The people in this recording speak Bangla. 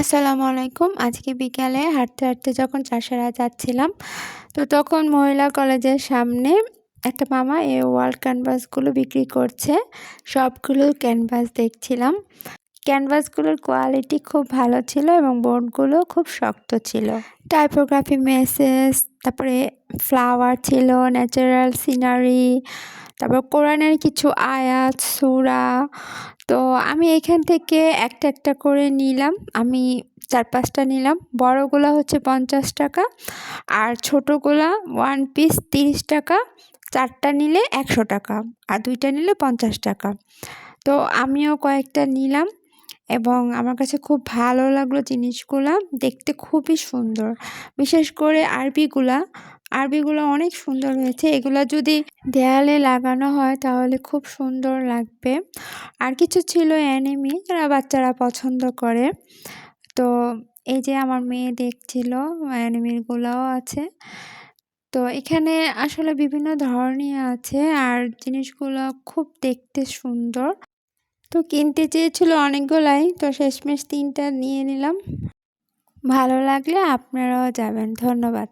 আসসালামু আলাইকুম আজকে বিকালে হাঁটতে হাঁটতে যখন চাষারা যাচ্ছিলাম, তো তখন মহিলা কলেজের সামনে একটা মামা এই ওয়াল ক্যানভাসগুলো বিক্রি করছে। সবগুলো ক্যানভাস দেখছিলাম। ক্যানভাসগুলোর কোয়ালিটি খুব ভালো ছিল এবং বোর্ডগুলো খুব শক্ত ছিল। টাইপোগ্রাফি মেসেজ, তারপরে ফ্লাওয়ার ছিল, ন্যাচারাল সিনারি তারপর কোরআনের কিছু আয়াত, সুরা। তো আমি এখান থেকে একটা একটা করে নিলাম। আমি চার পাঁচটা নিলাম। বড়গুলো হচ্ছে পঞ্চাশ টাকা আর ছোটোগুলা ওয়ান পিস তিরিশ টাকা। চারটা নিলে একশো টাকা আর দুইটা নিলে পঞ্চাশ টাকা। তো আমিও কয়েকটা নিলাম এবং আমার কাছে খুব ভালো লাগল জিনিসগুলা। দেখতে খুবই সুন্দর। বিশেষ করে আরবিগুলা। আরবিগুলো অনেক সুন্দর হয়েছে। এগুলো যদি দেয়ালে লাগানো হয় তাহলে খুব সুন্দর লাগবে। আর কিছু ছিল অ্যানিমি যারা বাচ্চারা পছন্দ করে। তো এই যে আমার মেয়ে দেখছিল অ্যানিমিগুলোও আছে। তো এখানে আসলে বিভিন্ন ধরনের আছে আর জিনিসগুলো খুব দেখতে সুন্দর। তো কিনতে চেয়েছিল অনেকগুলাই, তো শেষমেশ তিনটা নিয়ে নিলাম। ভালো লাগলে আপনারাও যাবেন, ধন্যবাদ।